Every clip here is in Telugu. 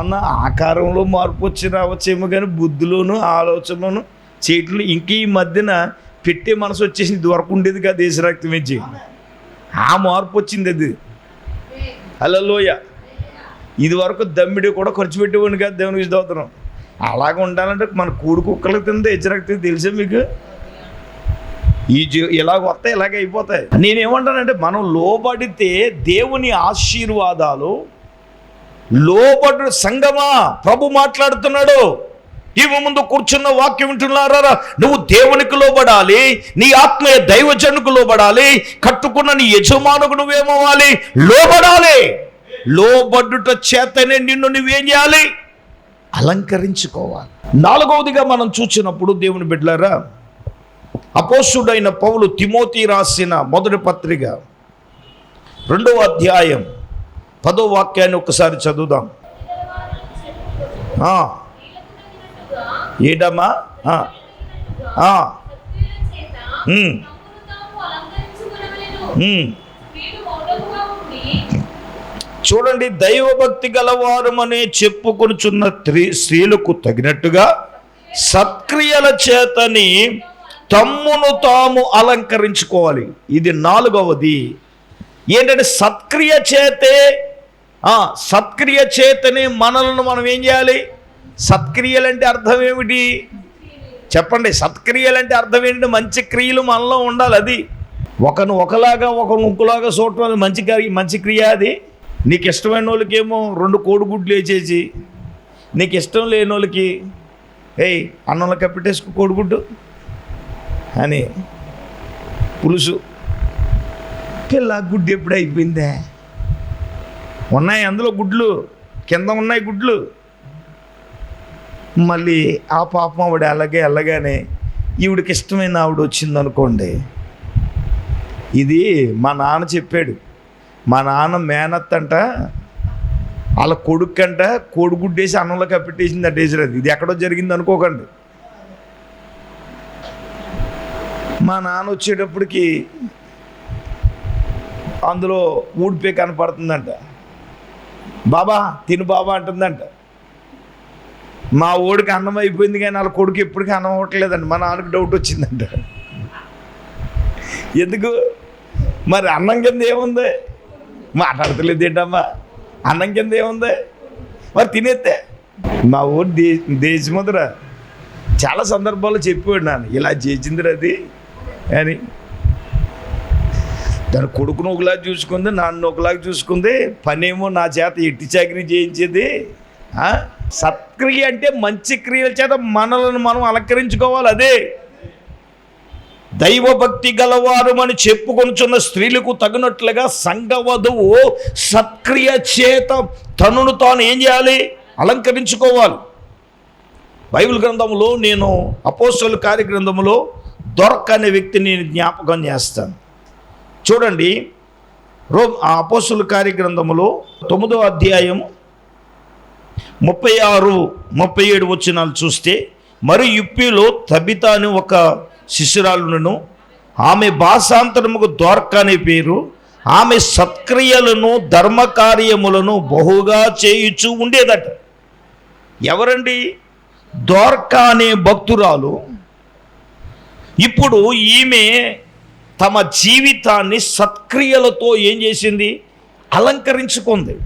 ఏమన్నా ఆకారంలో మార్పు వచ్చి రావచ్చేమో కానీ బుద్ధిలోను ఆలోచనలోను చేయట్లు ఇంక ఈ మధ్యన పెట్టే మనసు వచ్చేసి ఇది వరకు ఉండేది కాదు దేశరక్తం ఇచ్చి ఆ మార్పు వచ్చింది అది. హలోయ ఇది వరకు దమ్మిడి కూడా ఖర్చు పెట్టేవాడిని కాదు దేవునికి స్తోత్రం అలాగ ఉండాలంటే మన కూడు కుక్కలకు తిందే హెచ్చరక్తి తెలుసా మీకు? ఈ జీ ఇలాగ వస్తాయి ఇలాగ అయిపోతాయి. నేనేమంటానంటే మనం లోబడితే దేవుని ఆశీర్వాదాలు లోబడు సంగమా ప్రభు మాట్లాడుతున్నాడు. ఇవి ముందు కూర్చున్న వాక్యం వింటున్నారా? నువ్వు దేవునికి లోబడాలి నీ ఆత్మీయ దైవజనుకు లోబడాలి కట్టుకున్న నీ యజమానుకు నువ్వేమవ్వాలి? లోబడాలి. లోబడ్డుట చేతనే నిన్ను నువ్వేం చేయాలి? అలంకరించుకోవాలి. నాలుగవదిగా మనం చూసినప్పుడు దేవుని బిడ్డలారా అపోసుడైన పౌలు తిమోతి రాసిన మొదటి పత్రిక రెండవ అధ్యాయం పదో వాక్యాన్ని ఒకసారి చదువుదాం. ఏడమ్మా? చూడండి దైవభక్తి గలవారమనే చెప్పుకొనుచున్న స్త్రీ స్త్రీలకు తగినట్టుగా సత్క్రియల చేతని తమ్మును తాము అలంకరించుకోవాలి. ఇది నాలుగవది. ఏంటంటే సత్క్రియ చేతే సత్క్రియ చేతనే మనలను మనం ఏం చేయాలి? సత్క్రియలంటే అర్థం ఏమిటి? చెప్పండి సత్క్రియలంటే అర్థం ఏంటి? మంచి క్రియలు మనలో ఉండాలి అది. ఒకను ఒకలాగా ఒకను ఇంకోలాగా చూడటం అది మంచి కార్య మంచి క్రియ అది. నీకు ఇష్టమైన వాళ్ళకేమో రెండు కోడిగుడ్లు వేసేసి నీకు ఇష్టం లేని వాళ్ళకి ఏయ్ అన్నంలో కప్పెట్టేసుకో కోడిగుడ్డు అని పులుసు. పిల్ల గుడ్డు ఎప్పుడు అయిపోయిందే ఉన్నాయి అందులో గుడ్లు. కింద ఉన్నాయి గుడ్లు. మళ్ళీ ఆ పాపం ఆవిడ అలాగే అలాగానే ఈవిడికి ఇష్టమైన ఆవిడ వచ్చింది అనుకోండి ఇది మా నాన్న చెప్పాడు. మా నాన్న మేనత్ అంట వాళ్ళ కొడుకంట కోడిగుడ్డేసి అన్నంలో కప్పెట్టేసింది ఆ అది ఇది ఎక్కడో జరిగింది అనుకోకండి. మా నాన్న వచ్చేటప్పటికి అందులో ఊడిపే కనపడుతుందంట. బాబా తిను బాబా అంటుందంట. మా ఓడికి అన్నం అయిపోయింది కానీ వాళ్ళ కొడుకు ఎప్పటికీ అన్నం అవ్వట్లేదండి మా నాన్నకి డౌట్ వచ్చిందంట. ఎందుకు? మరి అన్నం కింద ఏముంది? మాట్లాడతలేదు ఏంటమ్మా? అన్నం కింద ఏముంది? మరి తినేస్తే మా ఊరు దే దేశముద్ర. చాలా సందర్భాల్లో చెప్పాడు నాన్న ఇలా చేసిందిరా అది అని. దాని కొడుకును ఒకలాగా చూసుకుంది నాన్న ఒకలాగా చూసుకుంది. పనేమో నా చేత ఎట్టి చాకరీ చేయించేది. సత్క్రియ అంటే మంచి క్రియల చేత మనలను మనం అలంకరించుకోవాలి అదే. దైవభక్తి గలవారు అని చెప్పుకొనుచున్న స్త్రీలకు తగినట్లుగా సంఘవధువు సత్క్రియ చేత తనను తాను ఏం చేయాలి? అలంకరించుకోవాలి. బైబిల్ గ్రంథంలో నేను అపోస్తల కార్యగ్రంథంలో దొరక అనే వ్యక్తిని నేను జ్ఞాపకం చేస్తాను. చూడండి. రో ఆ కార్యగ్రంథములో తొమ్మిదో అధ్యాయం ముప్పై ఆరు ముప్పై ఏడు వచ్చినాలు చూస్తే మరి యుప్పిలో తబిత అని ఒక శిశురాలును ఆమె భాషాంతరముకు ద్వార్క అనే పేరు ఆమె సత్క్రియలను ధర్మకార్యములను బహుగా చేయుచు ఉండేదట. ఎవరండి? ద్వార్క అనే భక్తురాలు. ఇప్పుడు ఈమె తమ జీవితాన్ని సత్క్రియలతో ఏం చేసింది? అలంకరించుకుంది.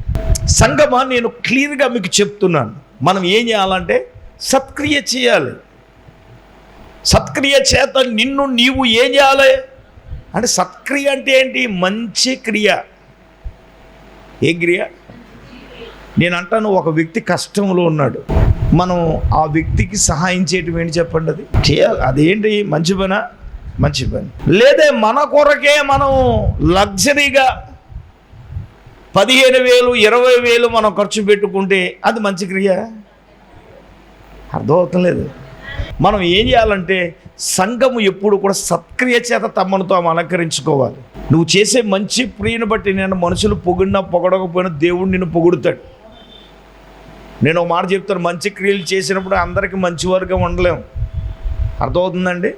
సంగమా నేను క్లియర్గా మీకు చెప్తున్నాను. మనం ఏం చేయాలంటే సత్క్రియ చేయాలి. సత్క్రియ చేత నిన్ను నీవు ఏం చేయాలి? అంటే సత్క్రియ అంటే ఏంటి? మంచి క్రియ. ఏ క్రియ? నేను అంటాను ఒక వ్యక్తి కష్టంలో ఉన్నాడు. మనం ఆ వ్యక్తికి సహాయం చేయటం ఏంటి చెప్పండి అది? చేయాలి. అదేంటి? మంచి పనా మంచి పని. లేదే మన కొరకే మనం లగ్జరీగా పదిహేను వేలు ఇరవై వేలు మనం ఖర్చు పెట్టుకుంటే అది మంచి క్రియ? అర్థమవుతం లేదు మనం ఏం చేయాలంటే సంఘము ఎప్పుడు కూడా సత్క్రియ చేత తమను తాము అలంకరించుకోవాలి. నువ్వు చేసే మంచి ప్రియను బట్టి నేను మనుషులు పొగిడినా పొగడకపోయినా దేవుడు నిన్ను పొగుడుతాడు. నేను ఒక మాట చెప్తాను మంచి క్రియలు చేసినప్పుడు అందరికీ మంచి వర్గం ఉండలేము అర్థమవుతుందండి?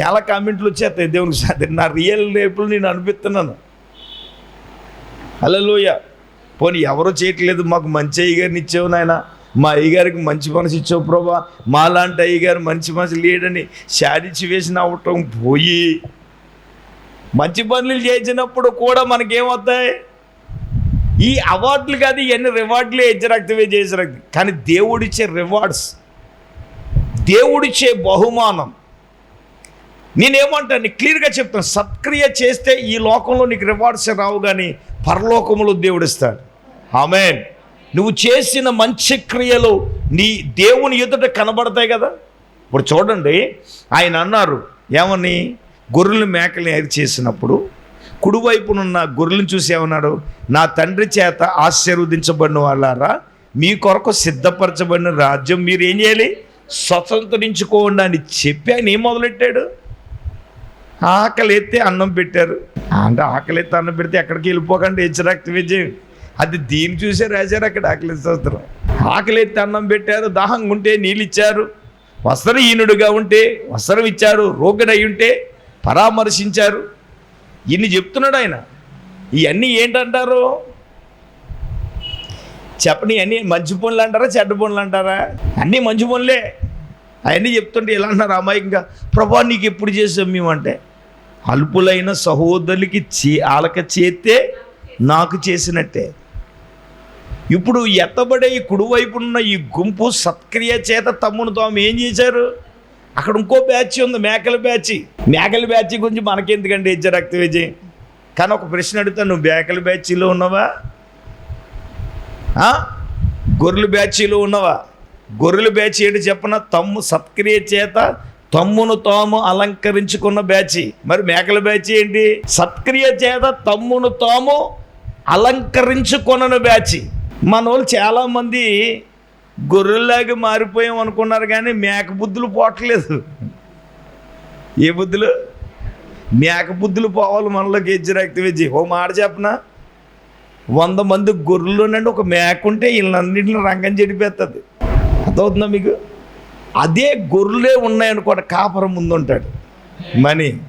చాలా కామెంట్లు వచ్చేస్తాయి. దేవునికి సాధ్యం నా రియల్ రేపులు నేను అనిపిస్తున్నాను. హలోయ పోనీ ఎవరో చేయట్లేదు? మాకు మంచి అయ్యగారిని ఇచ్చావు నాయన. మా అయ్యగారికి మంచి మనసు ఇచ్చావు ప్రభా. మాలాంటి అయ్యగారు మంచి మనసు లేడని శాడిచి వేసిన అవటం పోయి మంచి పనులు చేసినప్పుడు కూడా మనకేమవుతాయి ఈ అవార్డులు కాదు ఇవన్నీ రివార్డులే హెచ్చరక్తవే చేసిన కానీ దేవుడిచ్చే రివార్డ్స్ దేవుడిచ్చే బహుమానం. నేనేమంటాను క్లియర్గా చెప్తాను సత్క్రియ చేస్తే ఈ లోకంలో నీకు రివార్డ్స్ రావు కానీ పరలోకములు దేవుడిస్తాడు ఆమెన్ నువ్వు చేసిన మంచి క్రియలు నీ దేవుని ఎదుట కనబడతాయి కదా? ఇప్పుడు చూడండి ఆయన అన్నారు ఏమని? గొర్రెలు మేకలు ఏది చేసినప్పుడు కుడివైపునున్న గొర్రెలను చూసి ఏమన్నాడు? నా తండ్రి చేత ఆశీర్వదించబడిన వాళ్ళారా? మీ కొరకు సిద్ధపరచబడిన రాజ్యం మీరు ఏం చేయాలి? స్వతంత్రించుకోండి అని చెప్పి ఆయన ఏం మొదలెట్టాడు? ఆకలి ఎత్తే అన్నం పెట్టారు. అంటే ఆకలి ఎత్తే అన్నం పెడితే ఎక్కడికి వెళ్ళిపోకండి హెచ్చరాక్తి విజయం. అది దీన్ని చూసే రాశారు అక్కడ ఆకలి స్తోత్రం ఆకలి ఎత్తే అన్నం పెట్టారు దాహంగా ఉంటే నీళ్ళు ఇచ్చారు వస్త్రహీనుడిగా ఉంటే వస్త్రం ఇచ్చారు రోగుడై ఉంటే పరామర్శించారు. ఇన్ని చెప్తున్నాడు ఆయన. ఇవన్నీ ఏంటంటారు? చెప్పని అన్నీ మంచి పనులు అంటారా చెడ్డ పనులు అంటారా? అన్నీ మంచి పనులే. అవన్నీ చెప్తుంటే ఎలా అన్నారు అమాయకంగా? ప్రభా నీకు ఎప్పుడు చేసాం మేమంటే అల్పులైన సహోదరులకి చే వాళ్ళకి చేతే నాకు చేసినట్టే. ఇప్పుడు ఎత్తబడే ఈ కుడివైపున్న ఈ గుంపు సత్క్రియ చేత తమ్ముని తాము ఏం చేశారు? అక్కడ ఇంకో బ్యాచ్ ఉంది మేకల బ్యాచ్. మేకల బ్యాచ్ గురించి మనకెందుకండి ఇచ్చే రక్త విజయ్? కానీ ఒక ప్రశ్న అడుగుతాను నువ్వు మేకల బ్యాచీలో ఉన్నావా? గొర్రెల బ్యాచీలో ఉన్నావా? గొర్రెల బ్యాచ్ ఏంటి చెప్పన? తమ్ము సత్క్రియ చేత తమ్మును తాము అలంకరించుకున్న బ్యాచి. మరి మేకల బ్యాచ్ ఏంటి? సత్క్రియ చేత తమ్మును తాము అలంకరించుకున్న బ్యాచి. మన వాళ్ళు చాలామంది గొర్రెల్లాగా మారిపోయాం అనుకున్నారు కానీ మేక బుద్ధులు పోవట్లేదు. ఏ బుద్ధులు? మేక బుద్ధులు పోవాలి మనలోకి ఎజ్జిరాక్తి వెజ్జి ఓ మాట చెప్పనా? వంద మంది గొర్రెలునండి ఒక మేక ఉంటే వీళ్ళన్నింటిని రంగం చెడిపేస్తుంది అర్థమవుతుందా మీకు? అదే గొర్రెలే ఉన్నాయనుకోండి కాపరం ముందు ఉంటాడు మని.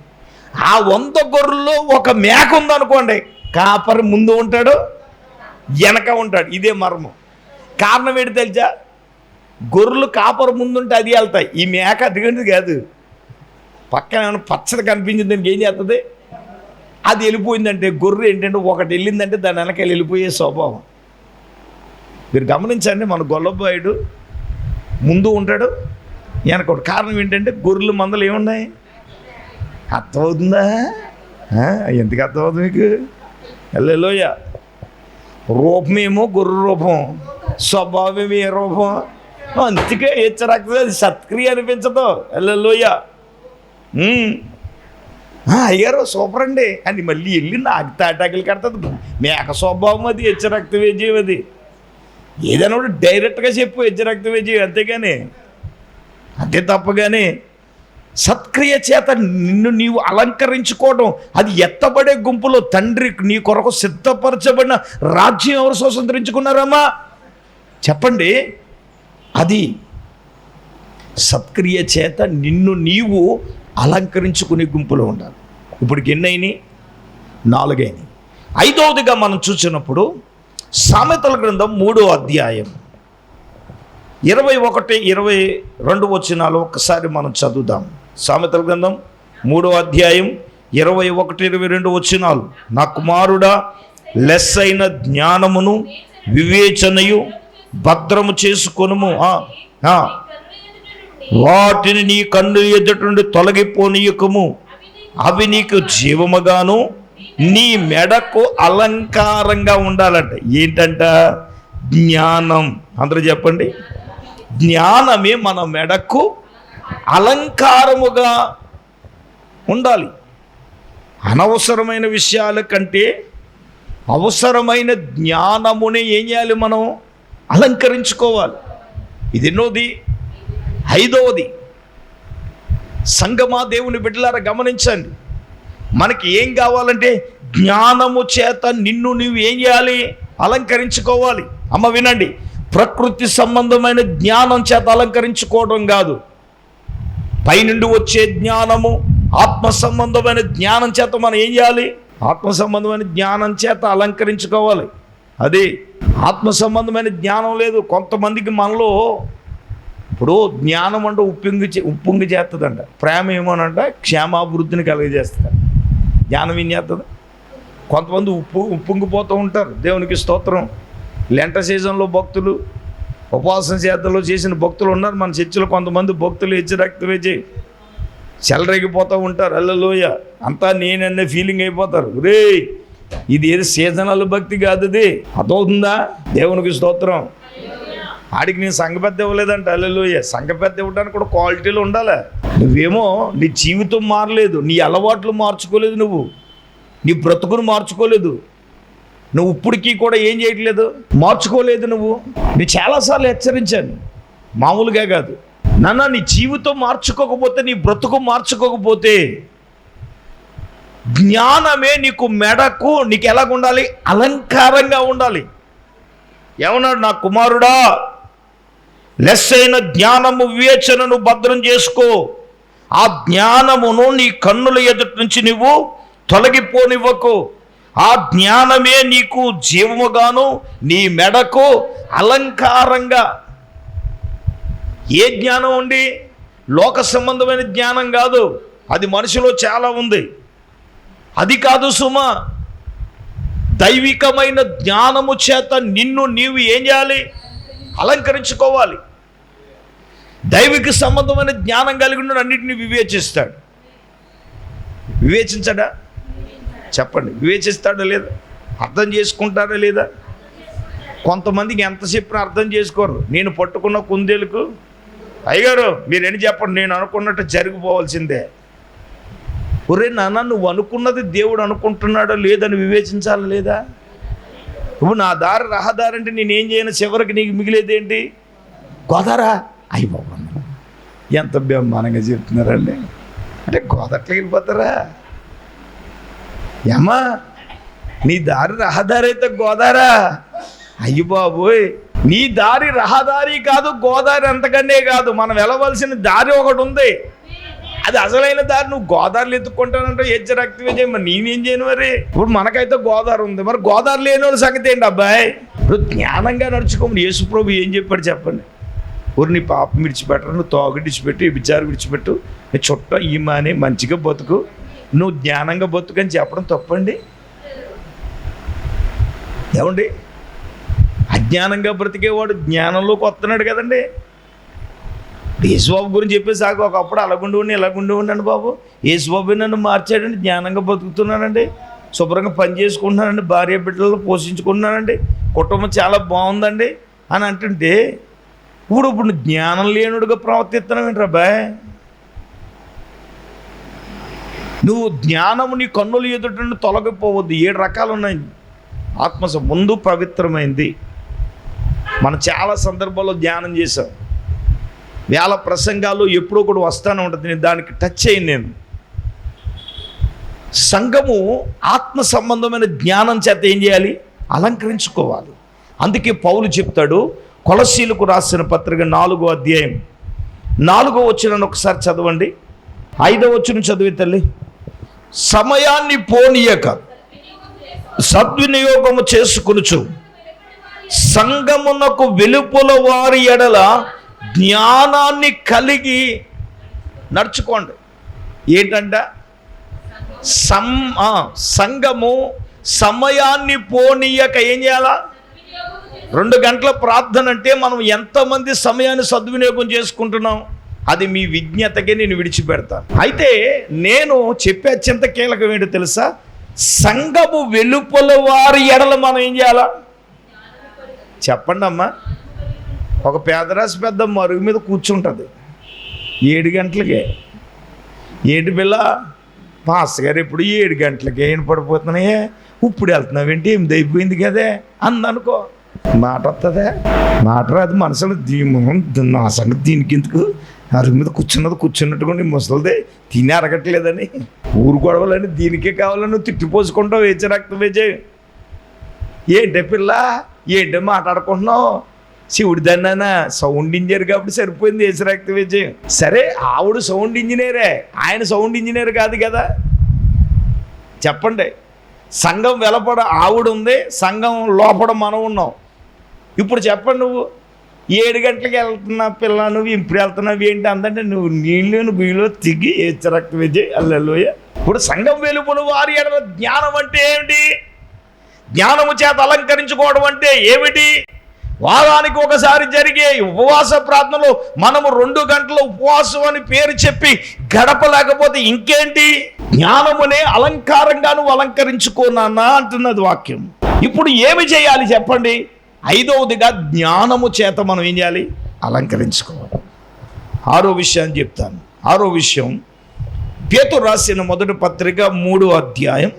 ఆ వంద గొర్రెల్లో ఒక మేక ఉందనుకోండి కాపరం ముందు ఉంటాడు వెనక ఉంటాడు. ఇదే మర్మం. కారణం ఏంటి తెలుసా? గొర్రెలు కాపరం ముందుంటే అది వెళ్తాయి. ఈ మేక అదిగంటిది కాదు. పక్కన ఏమైనా పచ్చడి కనిపించింది దానికి ఏం చేస్తుంది? అది వెళ్ళిపోయిందంటే గొర్రె ఏంటంటే ఒకటి వెళ్ళిందంటే దాని వెనక వెళ్ళిపోయే స్వభావం. మీరు గమనించండి మన గొల్లబాయుడు ముందు ఉంటాడు వెనక ఒక కారణం ఏంటంటే గొర్రెలు మందలు ఏమున్నాయి? అర్థమవుతుందా? ఎందుకు అర్థమవుతుంది మీకు? వెళ్ళలోయ రూపమేమో గొర్రె రూపం స్వభావం ఏ రూపం? అందుకే హెచ్చరాక్తుంది అది సత్క్రియ అనిపించదు. వెళ్ళలోయ అయ్యారు సూపర్ అండి. అని మళ్ళీ వెళ్ళి నాకు తాటాకులు కడుతుంది మేక స్వభావం అది హెచ్చరక్త విజయం అది. ఏదైనా డైరెక్ట్గా చెప్పు హెచ్చరక్త విజయం. అంతేగాని అంతే తప్పగానే సత్క్రియ చేత నిన్ను నీవు అలంకరించుకోవడం అది ఎత్తబడే గుంపులో తండ్రి నీ కొరకు సిద్ధపరచబడిన రాజ్యం ఎవరు స్వతంత్రించుకున్నారమ్మా? చెప్పండి. అది సత్క్రియ చేత నిన్ను నీవు అలంకరించుకునే గుంపులో ఉండాలి. ఇప్పటికి ఎన్నైనాయి? నాలుగైనాయి. ఐదవదిగా మనం చూసినప్పుడు సామెతల గ్రంథం మూడో అధ్యాయం. ఇరవై ఒకటి ఇరవై రెండు వచ్చినాలు ఒక్కసారి మనం చదువుదాం. సామెతల గ్రంథం మూడో అధ్యాయం ఇరవై ఒకటి ఇరవై రెండు వచ్చినాలు నా కుమారుడా లెస్ అయిన జ్ఞానమును వివేచనయు భద్రము చేసుకొనుము. వాటిని నీ కన్ను ఎదుటి నుండి తొలగిపోనీయకము. అవి నీకు జీవముగాను నీ మెడకు అలంకారంగా ఉండాలంట. ఏంటంట? జ్ఞానం. అందరూ చెప్పండి. జ్ఞానమే మన మెడకు అలంకారముగా ఉండాలి. అనవసరమైన విషయాల కంటే అవసరమైన జ్ఞానమునే ఏం చేయాలి మనం? అలంకరించుకోవాలి. ఇది ఎన్నోది ఐదవది. సంగమా దేవుని బిడ్డలారా గమనించండి. మనకి ఏం కావాలంటే జ్ఞానము చేత నిన్ను నువ్వు ఏం చేయాలి? అలంకరించుకోవాలి. అమ్మ వినండి. ప్రకృతి సంబంధమైన జ్ఞానం చేత అలంకరించుకోవడం కాదు. పైనుండి వచ్చే జ్ఞానము ఆత్మ సంబంధమైన జ్ఞానం చేత మనం ఏం చేయాలి? ఆత్మ సంబంధమైన జ్ఞానం చేత అలంకరించుకోవాలి. అది ఆత్మ సంబంధమైన జ్ఞానం లేదు. కొంతమందికి మనలో ఇప్పుడు జ్ఞానం అంటే ఉప్పొంగి చే- ఉప్పొంగి చేస్తుందంట. ప్రేమ ఏమోనంట క్షేమాభివృద్ధిని కలుగజేస్తుంది జ్ఞానం ఏం చేస్తుంది? కొంతమంది ఉప్పు ఉప్పొంగిపోతూ ఉంటారు. దేవునికి స్తోత్రం. లెంట సీజన్లో భక్తులు ఉపవాసం చేతలో చేసిన భక్తులు ఉన్నారు. మన చర్చిలో కొంతమంది భక్తులు ఇచ్చి రక్తం వేచి చెలరేగిపోతూ ఉంటారు. అల్లలోయ అంతా నేనన్నే ఫీలింగ్ అయిపోతారు. రే ఇది ఏది సీజనల్ భక్తి కాదు ఇది. అర్థమవుతుందా? దేవునికి స్తోత్రం. ఆడికి నేను సంఘ పెద్ద ఇవ్వలేదంట. అల్లలోయ సంఘ పెద్ద ఇవ్వడానికి కూడా క్వాలిటీలు ఉండాలి. నువ్వేమో నీ జీవితం మారలేదు. నీ అలవాట్లు మార్చుకోలేదు నువ్వు. నీ బ్రతుకును మార్చుకోలేదు. నువ్వు ఇప్పటికీ కూడా ఏం చేయట్లేదు? మార్చుకోలేదు నువ్వు? నేను చాలాసార్లు హెచ్చరించాను. మామూలుగా కాదు. నాన్న నీ జీవితం మార్చుకోకపోతే నీ బ్రతుకు మార్చుకోకపోతే జ్ఞానమే నీకు మెడకు నీకు ఎలాగ ఉండాలి? అలంకారంగా ఉండాలి. ఏమన్నాడు నా కుమారుడా? లెస్ అయిన జ్ఞానము వివేచనను భద్రం చేసుకో. ఆ జ్ఞానమును నీ కన్నుల ఎదుటి నుంచి నువ్వు తొలగిపోనివ్వకు. ఆ జ్ఞానమే నీకు జీవముగాను నీ మెడకు అలంకారంగా. ఏ జ్ఞానం ఉండి లోక సంబంధమైన జ్ఞానం కాదు. అది మనిషిలో చాలా ఉంది. అది కాదు సుమ. దైవికమైన జ్ఞానము చేత నిన్ను నీవు ఏం చేయాలి? అలంకరించుకోవాలి. దైవిక సంబంధమైన జ్ఞానం కలిగి ఉన్న అన్నింటినీ వివేచిస్తాడు. వివేచించడా? చెప్పండి. వివేచిస్తాడా లేదా? అర్థం చేసుకుంటారా లేదా? కొంతమందికి ఎంత చెప్పినా అర్థం చేసుకోరు. నేను పట్టుకున్న కుందేలకు అయ్యగారు మీరేం చెప్పండి నేను అనుకున్నట్టు జరిగిపోవాల్సిందే. ఒరే నాన్న నువ్వు అనుకున్నది దేవుడు అనుకుంటున్నాడో లేదని వివేచించాలా లేదా? నువ్వు నా దారి రహదారి అంటే నేనేం చేయను చివరికి నీకు మిగిలేదేంటి గోదారా? అయ్యి బాబు ఎంత బ్రహ్మానంగా చెప్తున్నారండి. అంటే గోదట్లకి వెళ్ళిపోతారా ఏమా నీ దారి రహదారి అయితే గోదారా? అయ్యి బాబోయ్ నీ దారి రహదారి కాదు గోదావరి అంతకంటే కాదు. మనం వెళ్ళవలసిన దారి ఒకటి ఉంది. అది అసలైన దారి. నువ్వు గోదావరిలో ఎత్తుక్కుంటానంటే హెచ్చ రక్తి విజయం. మరి నేనేం చేయను మరి? ఇప్పుడు మనకైతే గోదావరి ఉంది. మరి గోదావరి లేని వాళ్ళ సంగతి ఏంటి అబ్బాయి? ఇప్పుడు జ్ఞానంగా నడుచుకోమని యేసుప్రభు ఏం చెప్పాడు చెప్పండి? ఊరు నీ పాపం విడిచిపెట్టరు నువ్వు తోగ విడిచిపెట్టు విచారం విడిచిపెట్టు నీ చుట్ట ఈమాని మంచిగా బతుకు. నువ్వు జ్ఞానంగా బతుకని అని చెప్పడం తప్పండి. ఏమండి? అజ్ఞానంగా బ్రతికేవాడు జ్ఞానంలోకి వస్తున్నాడు కదండి. యేసుబాబు గురించి చెప్పేసి సాగు ఒకప్పుడు అలాగుండి ఉండి ఇలాగుండి ఉండండి బాబు. యేసుబాబు నన్ను మార్చాడండి జ్ఞానంగా బతుకుతున్నానండి. శుభ్రంగా పని చేసుకుంటున్నానండి భార్య బిడ్డలను పోషించుకుంటున్నానండి. కుటుంబం చాలా బాగుందండి అని అంటుంటే ఇప్పుడు ఇప్పుడు జ్ఞానం లేనుడుగా ప్రవర్తిస్తున్నావు ఏంట్రా బాయ్? నువ్వు జ్ఞానము నీ కన్నులు ఎదుట నుండి తొలగిపోవద్దు. ఏడు రకాలు ఉన్నాయి. ఆత్మ ముందు పవిత్రమైంది. మనం చాలా సందర్భాల్లో ధ్యానం చేశాం. వేల ప్రసంగాలు ఎప్పుడో కూడా వస్తానే ఉంటుంది. నేను దానికి టచ్ అయ్యి నేను. సంఘము ఆత్మ సంబంధమైన జ్ఞానం చేత ఏం చేయాలి? అలంకరించుకోవాలి. అందుకే పౌలు చెప్తాడు కొలసీలకు రాసిన పత్రిక నాలుగో అధ్యాయం. నాలుగో వచ్చిన ఒకసారి చదవండి. ఐదో వచ్చిన చదివి తల్లి. సమయాన్ని పోనీయక. సద్వినియోగము చేసుకొనుచు. సంగమునకు వెలుపుల వారి ఎడల జ్ఞానాన్ని కలిగి నడుచుకోండి. ఏంటంట? సం సంగము సంఘము సమయాన్ని పోనీయక ఏం చేయాలా? రెండు గంటల ప్రార్థన అంటే మనం ఎంతమంది సమయాన్ని సద్వినియోగం చేసుకుంటున్నాం? అది మీ విజ్ఞతకే నేను విడిచిపెడతాను అయితే నేను చెప్పే అత్యంత కీలకం ఏంటో తెలుసా? సంఘము వెలుపల వారి ఎడల మనం ఏం చేయాలా? చెప్పండి అమ్మా ఒక పేదరాశి పెద్ద మరుగు మీద కూర్చుంటుంది. ఏడు గంటలకే. ఏంటి పిల్ల? పాస్ గారు ఇప్పుడు ఏడు గంటలకే ఏం పడిపోతున్నాయే? ఇప్పుడు వెళ్తున్నావేంటి ఏమిది అయిపోయింది కదే? అందనుకో. మాట వస్తుందే మాట రాదు మనసులో దీని నా సంగతి దీనికి ఎందుకు? అరుగు మీద కూర్చున్నది కూర్చున్నట్టుకుని ముసలిదే తిని అరగట్లేదని. ఊరు గొడవలని దీనికే కావాలని నువ్వు తిట్టిపోసుకుంటావు వేచే రక్తం వేచే ఏంటే పిల్ల ఏంటో మాట్లాడుకుంటున్నావు? శివుడి దన్నానా సౌండ్ ఇంజనీర్ కాబట్టి సరిపోయింది ఏసు రక్త విజయం సరే ఆవిడ సౌండ్ ఇంజనీరే ఆయన సౌండ్ ఇంజనీర్ కాదు కదా. చెప్పండి సంఘం వెలపడ ఆవిడ ఉంది సంఘం లోపల మనం ఉన్నాం. ఇప్పుడు చెప్పండి నువ్వు. ఏడు గంటలకు వెళ్తున్నా పిల్ల నువ్వు ఇప్పుడు వెళ్తున్నావు ఏంటి అందంటే నువ్వు నీళ్ళు గుయ్యలో తిగి ఏచరక్త విజయ్ అల్లెలోయ. ఇప్పుడు సంఘం వెలుపులు వారి ఎడల జ్ఞానం అంటే ఏమిటి? జ్ఞానము చేత అలంకరించుకోవడం అంటే ఏమిటి? వారానికి ఒకసారి జరిగే ఉపవాస ప్రార్థనలో మనము రెండు గంటల ఉపవాసం అని పేరు చెప్పి గడపలేకపోతే ఇంకేంటి? జ్ఞానమునే అలంకారంగా నువ్వు అలంకరించుకోనా అంటున్నది వాక్యం. ఇప్పుడు ఏమి చేయాలి చెప్పండి? ఐదవదిగా జ్ఞానము చేత మనం ఏం చేయాలి? అలంకరించుకోవాలి. ఆరో విషయాన్ని చెప్తాను. ఆరో విషయం పేతు రాసిన మొదటి పత్రిక మూడో అధ్యాయం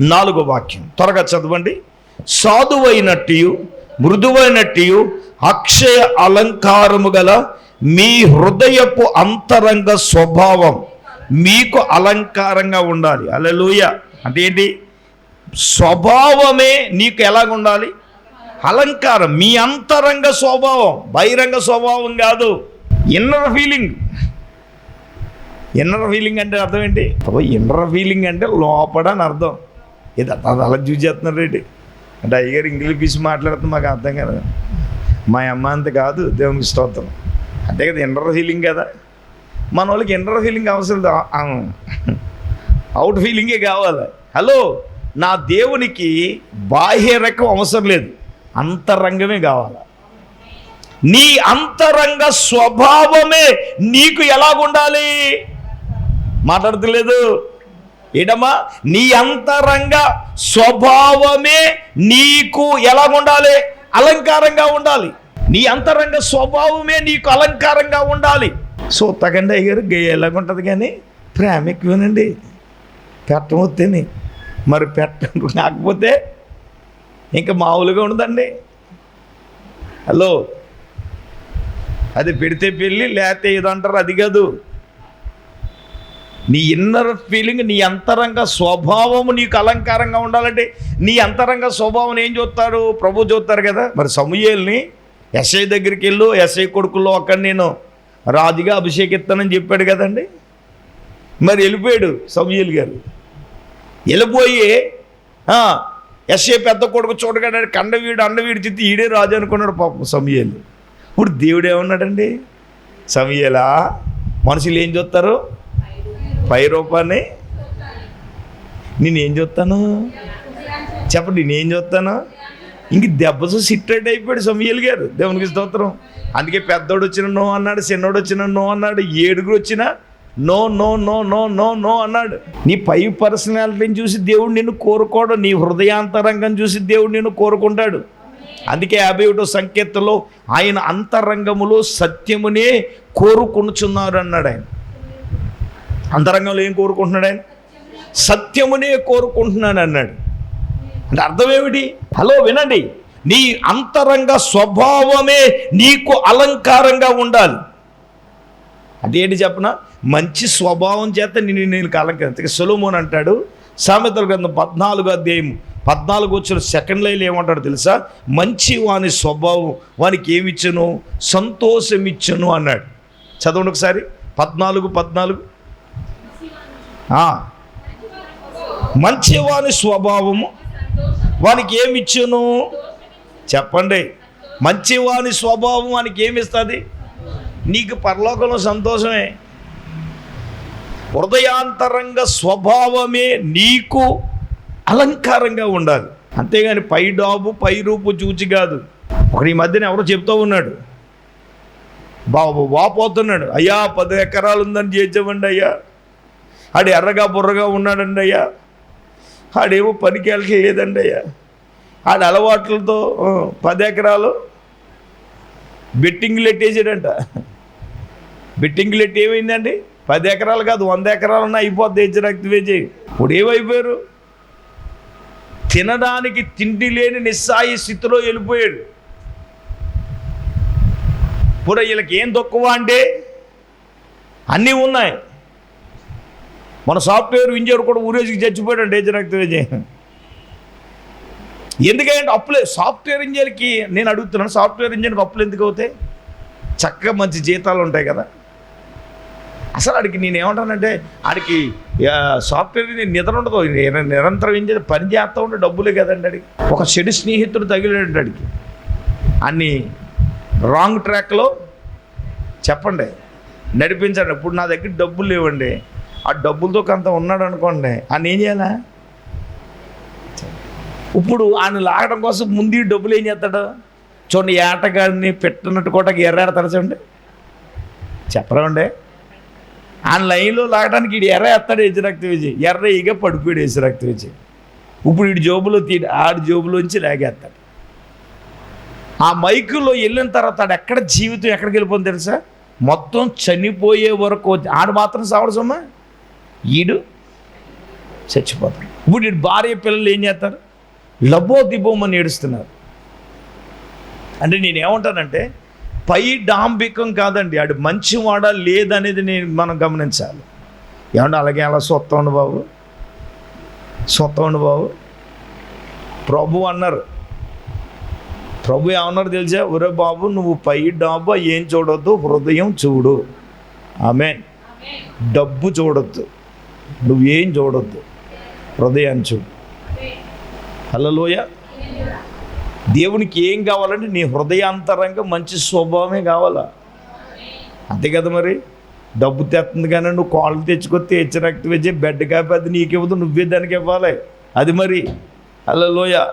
నాలుగో వాక్యం. త్వరగా చదవండి. సాధువైనట్టు మృదువైనట్టు అక్షయ అలంకారము గల మీ హృదయపు అంతరంగ స్వభావం మీకు అలంకారంగా ఉండాలి. అలలుయ అంటే ఏంటి? స్వభావమే నీకు ఎలాగ ఉండాలి అలంకారం మీ అంతరంగ స్వభావం బహిరంగ స్వభావం కాదు. ఇన్నర్ ఫీలింగ్ ఇన్నర్ ఫీలింగ్ అంటే అర్థం ఏంటి? ఇన్నర్ ఫీలింగ్ అంటే లోపడ అని అర్థం. ఇది అది అలా చూసి చేస్తున్నారు అంటే అయ్యగారు ఇంగ్లీష్ పిసి మాట్లాడుతుంది మాకు అర్థం కదా. మా అమ్మ అంత కాదు దేవునికి స్తోత్రం. అంతే కదా ఇన్నర్ ఫీలింగ్ కదా. మన వాళ్ళకి ఇన్నర్ ఫీలింగ్ అవసరం అవుట్ ఫీలింగే కావాలి. హలో నా దేవునికి బాహ్య రకం అవసరం లేదు. అంతరంగమే కావాలి. నీ అంతరంగ స్వభావమే నీకు ఎలాగుండాలి? మాట్లాడతలేదు. ఏడమ్మా నీ అంతరంగ స్వభావమే నీకు ఎలాగుండాలి? అలంకారంగా ఉండాలి. నీ అంతరంగ స్వభావమే నీకు అలంకారంగా ఉండాలి. సో తగండి అయ్యారు గే ఎలాగుంటుంది కానీ ప్రేమ ఎక్కువనండి. పెట్టమొత్తేని మరి పెట్ట కాకపోతే ఇంకా మామూలుగా ఉండదండి. హలో. అది పెడితే పెళ్ళి లేకపోతే ఏదంటారు అది కాదు. నీ ఇన్నర్ ఫీలింగ్ నీ అంతరంగ స్వభావం నీకు అలంకారంగా ఉండాలంటే నీ అంతరంగ స్వభావం ఏం చూస్తారు? ప్రభు చూస్తారు కదా. మరి సమూహల్ని ఎస్ఐ దగ్గరికి వెళ్ళు ఎస్ఐ కొడుకుల్లో అక్కడ నేను రాజుగా అభిషేకిస్తానని చెప్పాడు కదండి. మరి వెళ్ళిపోయాడు సమూయేల్ గారు. వెళ్ళిపోయి ఎస్ఏ పెద్ద కొడుకు చూడగానే కండవీడు అండవీడు చిత్తి ఈడే రాజు అనుకున్నాడు పాపం సమయలు. ఇప్పుడు దేవుడు ఏమన్నాడండి? సమయలా మనుషులు ఏం చూస్తారు? పై రూపాన్ని. నేనేం చూస్తాను? చెప్పండి నేనేం చూస్తాను? ఇంక దెబ్బతో సిట్టెడ్ అయిపోయాడు సమయలు గారు. దేవునికి స్తోత్రం. అందుకే పెద్దోడు వచ్చిన నో అన్నాడు చిన్నోడు వచ్చిన నో అన్నాడు ఏడుగురు వచ్చినా no no no no no no అన్నాడు. నీ పై పర్సనాలిటీని చూసి దేవుడు నిన్ను కోరుకోడు నీ హృదయాంతరంగం చూసి దేవుడు నిన్ను కోరుకుంటాడు. అందుకే యాభై ఒకటో సంకేతంలో ఆయన అంతరంగములో సత్యమునే కోరుకొనుచున్నారు అన్నాడు ఆయన. అంతరంగంలో ఏం కోరుకుంటున్నాడు ఆయన? సత్యమునే కోరుకుంటున్నాను అన్నాడు. అంటే అర్థం ఏమిటి? హలో వినండి. నీ అంతరంగ స్వభావమే నీకు అలంకారంగా ఉండాలి. అదేంటి చెప్పనా? మంచి స్వభావం చేత నేను నేను అలంకరించ సొలోమోన్ అంటాడు. సామెతల గ్రంథం పద్నాలుగు అధ్యాయం పద్నాలుగు వచ్చిన సెకండ్ లైన్ ఏమంటాడు తెలుసా? మంచి వాని స్వభావం వానికి ఏమిచ్చను సంతోషం ఇచ్చను అన్నాడు. చదవండి ఒకసారి. పద్నాలుగు పద్నాలుగు. మంచి మంచివాని స్వభావము వానికి ఏమి ఇచ్చును? చెప్పండి. మంచివాని స్వభావం వానికి ఏమి ఇస్తుంది? నీకు పరలోకంలో సంతోషమే. హృదయాంతరంగ స్వభావమే నీకు అలంకారంగా ఉండాలి. అంతేగాని పై డాబు పై రూపు చూచి కాదు. ఒకటి ఈ మధ్యన ఎవరో చెప్తూ ఉన్నాడు. బాబు వాపోతున్నాడు అయ్యా పది ఎకరాలు ఉందని చేర్చమండి అయ్యా. ఆడు ఎర్రగా బుర్రగా ఉన్నాడండి అయ్యా. ఆడేమో పనికి వెళ్ళలేదండి అయ్యా. ఆడ అలవాట్లతో పది ఎకరాలు బెట్టింగ్లు ఎట్టేసాడంట బెట్టింగ్లు ఎట్టి ఏమైందండి పది ఎకరాలు కాదు వంద ఎకరాలన్నా అయిపోద్ది హెచ్చరక్తి వేజి ఇప్పుడు ఏమైపోయారు? తినడానికి తిండి లేని నిస్సాయి స్థితిలో వెళ్ళిపోయాడు. ఇప్పుడు వీళ్ళకి ఏం తక్కువ అంటే అన్నీ ఉన్నాయి. మన సాఫ్ట్వేర్ ఇంజనీర్ కూడా ఊరేజుకి చచ్చిపోయాడు హెచ్చరక్తి విజయ్. ఎందుకంటే అప్పులే సాఫ్ట్వేర్ ఇంజనీర్కి నేను అడుగుతున్నాను సాఫ్ట్వేర్ ఇంజనీర్కి అప్పులు ఎందుకు అవుతాయి? చక్కగా మంచి జీతాలు ఉంటాయి కదా. అసలు ఆడికి నేను ఏమంటానంటే ఆడికి సాఫ్ట్వేర్ నేను నిద్ర ఉండదు. నిరంతరం ఏం చేయాలి? పని చేస్తూ ఉంటే డబ్బులే కదండి ఆడికి. ఒక చెడు స్నేహితుడు తగిలాడు ఆడికి. అన్ని రాంగ్ ట్రాక్లో చెప్పండి. నడిపించండి. ఇప్పుడు నా దగ్గర డబ్బులు లేవండి. ఆ డబ్బులతో కొంత ఉన్నాడు అనుకోండి ఆయన ఏం చేయాలా? ఇప్పుడు ఆయన లాగడం కోసం ముందు డబ్బులు ఏం చేస్తాడు? చూడండి ఏటగాడిని పెట్టినట్టు కూడా ఎర్రాడతాడు చూడండి చెప్పరండి ఆయన లైన్లో లాగడానికి ఈడు ఎర్ర ఎత్తాడు ఎజ్జి రక్త విజయ్. ఎర్ర ఇక పడిపోయాడు ఎజ్జి రక్త విజయ్. ఇప్పుడు ఇటు జోబులో తీ ఆడి జోబులోంచి లాగేస్తాడు ఆ మైకులో వెళ్ళిన తర్వాత ఆడు ఎక్కడ జీవితం ఎక్కడికి వెళ్ళిపోతుంది తెలుసా? మొత్తం చనిపోయే వరకు ఆడు మాత్రం సావడు సొమ్మా? ఈడు చచ్చిపోతాడు. ఇప్పుడు ఇటు భార్య పిల్లలు ఏం చేస్తారు? లబో దిబోమని ఏడుస్తున్నారు. అంటే నేనేమంటానంటే పై డాంబికం కాదండి. ఆడు మంచివాడా లేదనేది నేను మనం గమనించాలి. ఏమంటే అలాగే అలా సొత్తం ఉండు బాబు. సొత్తం ఉండు బాబు. ప్రభు అన్నారు. ప్రభు ఏమన్నారు తెలుసా? ఒరే బాబు నువ్వు పై డాబా ఏం చూడొద్దు హృదయం చూడు. ఆమె డబ్బు చూడొద్దు. నువ్వేం చూడొద్దు. హృదయాన్ని చూడు. హలోయ దేవునికి ఏం కావాలంటే నీ హృదయాంతరంగా మంచి స్వభావమే కావాలా? అంతే కదా మరి? డబ్బు తెస్తుంది కానీ నువ్వు కాళ్ళు తెచ్చుకొస్తే హెచ్చరక్తి వచ్చి బెడ్ కాపీ అది నీకు ఇవ్వదు నువ్వే దానికి ఇవ్వాలి. అది మరి? హలోయ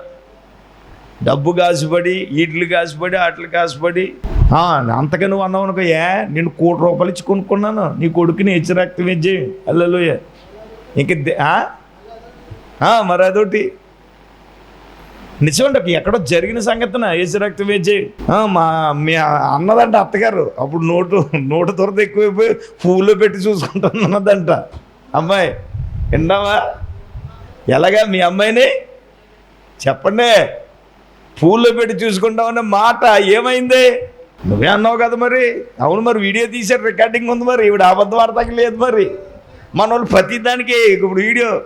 డబ్బు కాసిపడి ఈట్లు కాసిపడి ఆటలు కాసిపడి. ఆ, అంతగా నువ్వు అన్నావు అనుకో ఏ నేను కోటి రూపాయలు ఇచ్చి కొనుక్కున్నాను. నీ కొడుకుని హెచ్చరక్తం ఇచ్చి. అల్లలోయ ఇంక దే- ఆ, మరి అదొకటి. నిజమండి ఎక్కడో జరిగిన సంగతిన. ఏసు రక్తం వేచి మా మీ అన్నదంట అత్తగారు. అప్పుడు నోటు నోటు త్వరత ఎక్కువైపోయి పువ్వులో పెట్టి చూసుకుంటున్నదంట. అమ్మాయి విన్నావా ఎలాగా మీ అమ్మాయిని? చెప్పండి. పూల్లో పెట్టి చూసుకుంటామనే మాట ఏమైంది? నువ్వే అన్నావు కదా మరి. అవును మరి వీడియో తీసారు రికార్డింగ్ ఉంది మరి. ఇవిడ అబద్ధ వార్తకి లేదు మరి. మన వాళ్ళు ప్రతి దానికి ఇప్పుడు వీడియో.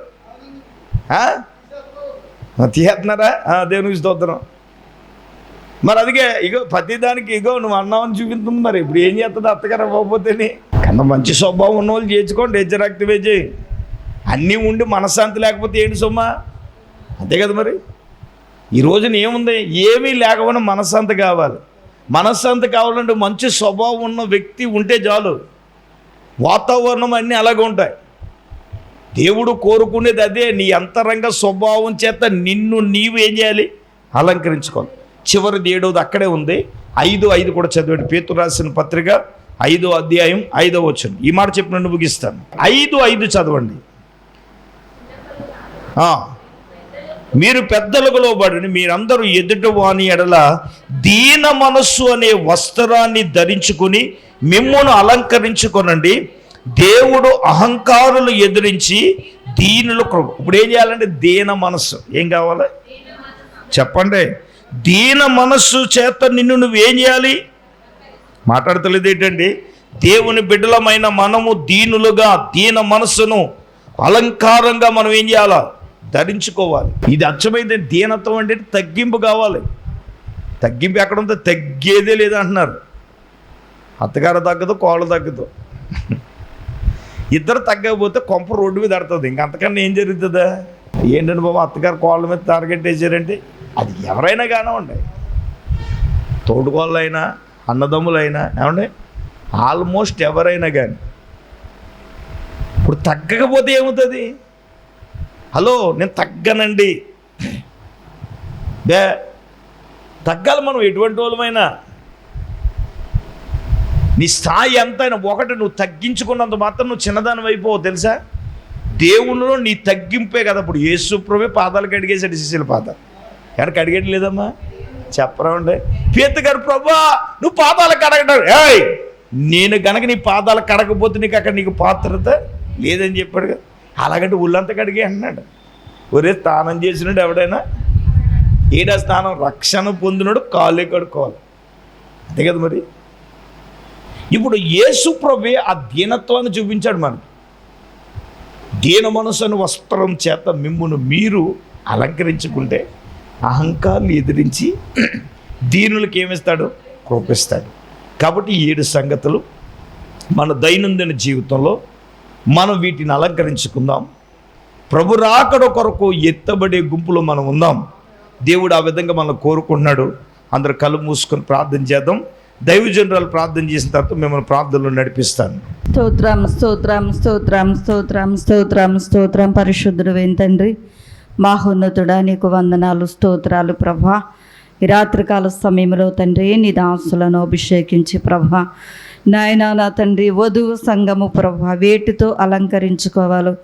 ఆ, తీస్తున్నారా ఆ, దేవునికి స్తోత్రం. మరి అందుకే ఇగో ప్రతి దానికి ఇగో నువ్వు అన్నావని చూపించింది మరి. ఇప్పుడు ఏం చేస్తుంది అత్తగారు అవ్వకపోతేని. కన్నా మంచి స్వభావం ఉన్న వాళ్ళు చేర్చుకోండి హెచ్చరక్తి వేజి అన్నీ ఉండి మనశ్శాంతి లేకపోతే ఏంటి సొమ్మా? అంతే కదా మరి. ఈ రోజున ఏముంది? ఏమీ లేకపోయినా మనశ్శాంతి కావాలి. మనశ్శాంతి కావాలంటే మంచి స్వభావం ఉన్న వ్యక్తి ఉంటే చాలు. వాతావరణం అన్నీ అలాగే ఉంటాయి. దేవుడు కోరుకునేది అదే నీ అంతరంగ స్వభావం చేత నిన్ను నీవు ఏం చేయాలి? అలంకరించుకోవాలి. చివరిది ఏడవది అక్కడే ఉంది. ఐదు ఐదు కూడా చదివాడు. పేతురు రాసిన పత్రిక ఐదో అధ్యాయం ఐదో వచ్చింది ఈ మాట చెప్పినట్టు ముగిస్తాను. ఐదు ఐదు చదవండి. మీరు పెద్దలకు లోబడిని మీరందరూ ఎదుట వాని ఎడల దీన మనస్సు అనే వస్త్రాన్ని ధరించుకుని మిమ్మును అలంకరించుకొనండి. దేవుడు అహంకారులు ఎదిరించి దీనులు కృప ఇప్పుడు ఏం చేయాలంటే దీన మనస్సు. ఏం కావాలి? చెప్పండి. దీన మనస్సు చేత నిన్ను నువ్వేం చేయాలి? మాట్లాడతలేదు ఏంటండి? దేవుని బిడ్డలమైన మనము దీనులుగా దీన మనస్సును అలంకారంగా మనం ఏం చేయాలా? ధరించుకోవాలి. ఇది అచ్చమైతే దీనత్వం అంటే తగ్గింపు కావాలి. తగ్గింపు ఎక్కడ ఉందో? తగ్గేదే లేదంటున్నారు. అత్తగారు తగ్గదు కోళ్ళు తగ్గదు. ఇద్దరు తగ్గకపోతే కొంప రోడ్డు మీద అడుతుంది ఇంక అంతకన్నా ఏం జరుగుతుందా? ఏంటంటే బాబు అత్తగారు కోళ్ళ మీద టార్గెట్ వేసారంటే అది ఎవరైనా కానివ్వండి. తోడుకోళ్ళైనా అన్నదమ్ములైనా ఏమండి? ఆల్మోస్ట్ ఎవరైనా కానీ. ఇప్పుడు తగ్గకపోతే ఏమవుతుంది? హలో నేను తగ్గనండి. బే తగ్గాలి మనం ఎటువంటి వాళ్ళమైనా. నీ స్థాయి ఎంతైనా ఒకటి నువ్వు తగ్గించుకున్నంత మాత్రం నువ్వు చిన్నదానం అయిపోవు తెలుసా? దేవుళ్ళు నీ తగ్గింపే కదా. ఇప్పుడు యేసు ప్రభు పాదాలు శిశుల పాదాలు. ఎక్కడికి అడిగేది లేదమ్మా? చెప్పరా ఉండే పీత గారు ప్రభా నువ్వు పాదాలు కడగడం ఏయ్ నేను గనక నీ పాదాలు కడగపోతే నీకు అక్కడ నీకు పాత్రత లేదని చెప్పాడు కదా. అలాగంటే ఒళ్ళంతా కడిగే అన్నాడు ఒరే స్నానం చేసినాడు ఎవడైనా? ఏడా స్నానం రక్షణ పొందినాడు కాళ్ళే కడుక్కోవాలి. అంతే కదా మరి? ఇప్పుడు యేసు ప్రభే ఆ దీనత్వాన్ని చూపించాడు మనకి. దీన మనసును వస్త్రం చేత మిమ్మును మీరు అలంకరించుకుంటే అహంకారాన్ని ఎదిరించి దీనులకు ఏమిస్తాడు? కృపిస్తాడు. కాబట్టి ఏడు సంగతులు మన దైనందిన జీవితంలో మనం వీటిని అలంకరించుకుందాం. ప్రభు రాకడ కొరకు ఎత్తబడే గుంపులో మనం ఉందాం. దేవుడు ఆ విధంగా మనం కోరుకుంటున్నాడు. అందరు కళ్ళు మూసుకొని ప్రార్థన చేద్దాం. దైవజనరాలు ప్రార్థన చేసిన తర్వాత మిమ్మల్ని ప్రార్థనలో నడిపిస్తాను. స్తోత్రం స్తోత్రం స్తోత్రం స్తోత్రం స్తోత్రం స్తోత్రం. పరిశుద్ధుడు తండ్రి మాహోన్నతుడా నీకు వందనాలు స్తోత్రాలు ప్రభా. ఈ రాత్రికాల సమయంలో తండ్రి నీ దాసులను అభిషేకించి ప్రభా. నాయన నా తండ్రి వధువు సంగము ప్రభా వేటితో అలంకరించుకోవాలో.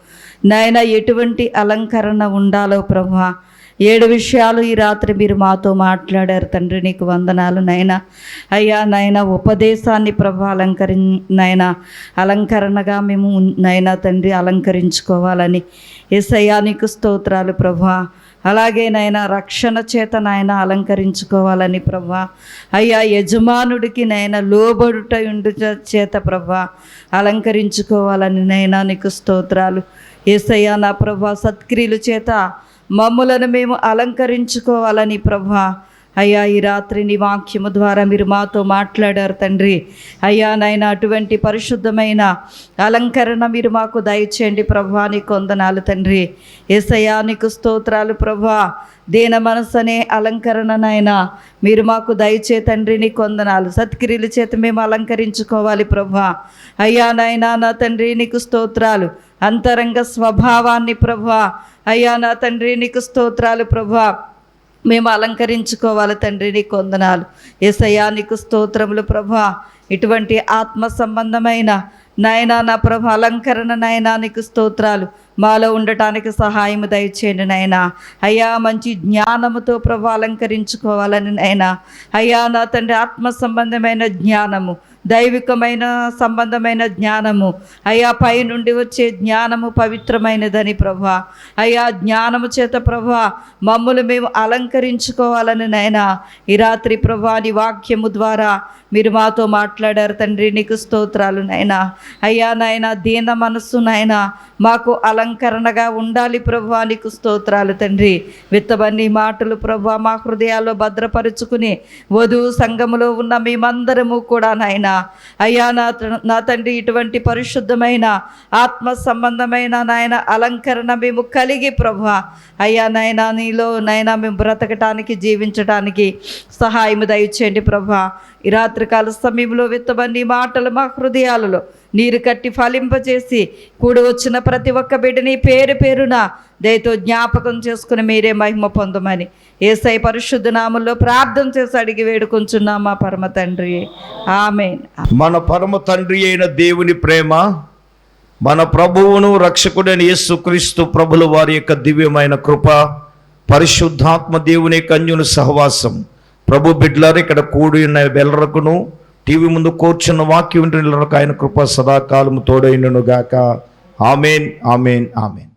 నాయన ఎటువంటి అలంకరణ ఉండాలో ప్రభా. ఏడు విషయాలు ఈ రాత్రి మీరు మాతో మాట్లాడారు. తండ్రి నీకు వందనాలు నైనా అయ్యా నాయన ఉపదేశాన్ని ప్రభు అలంకరి నాయన అలంకరణగా మేము నైనా తండ్రి అలంకరించుకోవాలని ఏసయ్యా నీకు స్తోత్రాలు ప్రభా. అలాగే నాయన రక్షణ చేత నాయన అలంకరించుకోవాలని ప్రభా. అయ్యా యజమానుడికి నాయన లోబడుట ఉండు చేత ప్రభా. అలంకరించుకోవాలని నైనా నీకు స్తోత్రాలు. ఏసయ్యా నా ప్రభా సత్క్రియలు చేత మమ్ములను మేము అలంకరించుకోవాలని ప్రభ. అయ్యా ఈ రాత్రి నీ వాక్యము ద్వారా మీరు మాతో మాట్లాడారు తండ్రి. అయ్యా నాయన అటువంటి పరిశుద్ధమైన అలంకరణ మీరు మాకు దయచేయండి ప్రభా నీకు వందనాలు తండ్రి. ఏసయ్యా నీకు స్తోత్రాలు ప్రభా. దీన మనసు అనే అలంకరణ నాయన. మీరు మాకు దయచే తండ్రి నీకు కొందనాలు. సత్క్రియల చేత మేము అలంకరించుకోవాలి ప్రభా. అయ్యా నాయనా నా తండ్రి నీకు స్తోత్రాలు. అంతరంగ స్వభావాన్ని ప్రభా అయ్యా నా తండ్రి నీకు స్తోత్రాలు ప్రభా మేము అలంకరించుకోవాలి తండ్రి నీకు వందనాలు. ఏసయ్యా నీకు స్తోత్రములు ప్రభా ఇటువంటి ఆత్మ సంబంధమైన నాయనా నా ప్రభ అలంకరణ నాయనా నీకు స్తోత్రాలు. మాలో ఉండటానికి సహాయం దయచేయండి నాయనా. అయ్యా మంచి జ్ఞానముతో ప్రభ అలంకరించుకోవాలని నాయనా. అయ్యా నా తండ్రి ఆత్మ సంబంధమైన జ్ఞానము. దైవికమైన సంబంధమైన జ్ఞానము. అయ్యా పై నుండి వచ్చే జ్ఞానము పవిత్రమైనదని ప్రభా. అయ్యా జ్ఞానము చేత ప్రభా మమ్మల్ని మేము అలంకరించుకోవాలని నాయన. ఈ రాత్రి ప్రభా నీ వాక్యము ద్వారా మీరు మాతో మాట్లాడారు తండ్రి నీకు స్తోత్రాలు నాయనా. అయ్యా నాయన దీన మనస్సు నాయన మాకు అలంకరణగా ఉండాలి ప్రభా నీకు స్తోత్రాలు తండ్రి. విత్తబన్ని మాటలు ప్రభా మా హృదయాల్లో భద్రపరుచుకుని వధువు సంఘములో ఉన్న మేమందరము కూడా నాయన. అయ్యా నా త- నా తండ్రి ఇటువంటి పరిశుద్ధమైన ఆత్మ సంబంధమైన నాయన అలంకరణ మేము కలిగి ప్రభా అయ్యా నైనా నీలో నైనా మేము బ్రతకటానికి జీవించటానికి సహాయం దయచేయండి ప్రభా. ఈ రాత్రికాల సమయంలో విత్తబండి మాటలు మా హృదయాలలో నీరు కట్టి ఫలింపజేసి కూడి వచ్చిన ప్రతి ఒక్క బిడ్డని పేరు పేరున దయతో జ్ఞాపకం చేసుకుని మీరే మహిమ పొందమని ఏసై పరిశుద్ధ నామంలో ప్రార్థన చేసి అడిగి వేడుకొంచున్నాం మా పరమ తండ్రి. ఆమె మన పరమ తండ్రి అయిన దేవుని ప్రేమ మన ప్రభువును రక్షకుడైన యేసుక్రీస్తు ప్రభుల వారి యొక్క దివ్యమైన కృప పరిశుద్ధాత్మ దేవుని కన్యుని సహవాసం. ప్రభు బిడ్లారు ఇక్కడ కూడి ఉన్న వెల్లరకును టీవీ ముందు కూర్చున్న వాక్యం ఆయన కృప సదాకాలము తోడైనను గాక. Amen amen amen.